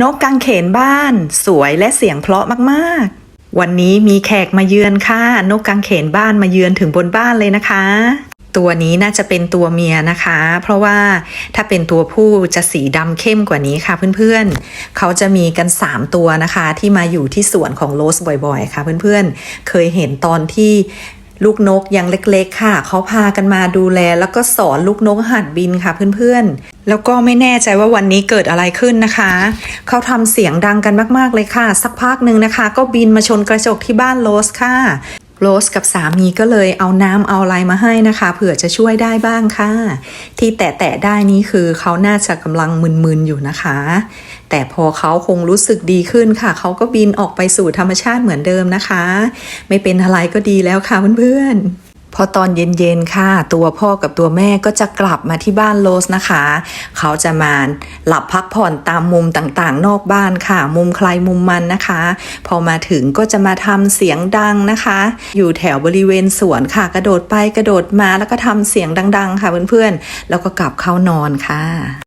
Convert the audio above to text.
นกกังเขนบ้าน สวยและเสียงเพราะมากๆ วันนี้มีแขกมาเยือนค่ะ นกกังเขนบ้านมาเยือนถึงบนบ้านเลยนะคะ ตัวนี้น่าจะเป็นตัวเมียนะคะ เพราะว่าถ้าเป็นตัวผู้จะสีดำเข้มกว่านี้ค่ะเพื่อนๆ เขาจะมีกัน 3 ตัวนะคะ ที่มาอยู่ที่สวนของโรสบ่อยๆ ค่ะเพื่อนๆ เคยเห็นตอนที่ ลูกนกยังเล็กๆ ค่ะ เขาพากันมาดูแล แล้วก็สอนลูกนกหัดบินค่ะเพื่อนๆ แล้วก็ไม่แน่ใจว่าวันนี้เกิดอะไรขึ้นนะคะ เขาทำเสียงดังกันมากๆเลยค่ะ สักพักหนึ่งนะคะ ก็บินมาชนกระจกที่บ้านโรสค่ะ โรสกับสามีก็เลยเอาน้ำเอาอะไรมาให้นะคะ เผื่อจะช่วยได้บ้างค่ะ ที่แตะๆได้นี้คือเขาน่าจะกำลังมึนๆอยู่นะคะ แต่พอเขาคงรู้สึกดีขึ้นค่ะ เขาก็บินออกไปสู่ธรรมชาติเหมือนเดิมนะคะ ไม่เป็นอะไรก็ดีแล้วค่ะเพื่อนๆ พอตอนเย็นๆค่ะ ตัวพ่อกับตัวแม่ก็จะกลับมาที่บ้านโรสนะคะ เขาจะมาหลับพักผ่อนตามมุมต่างๆ นอกบ้านค่ะ มุมใครมุมมันนะคะ พอมาถึงก็จะมาทำเสียงดังนะคะ อยู่แถวบริเวณสวนค่ะ กระโดดไปกระโดดมาแล้วก็ทำเสียงดัง ๆ ค่ะเพื่อนๆแล้วก็กลับเข้านอนค่ะ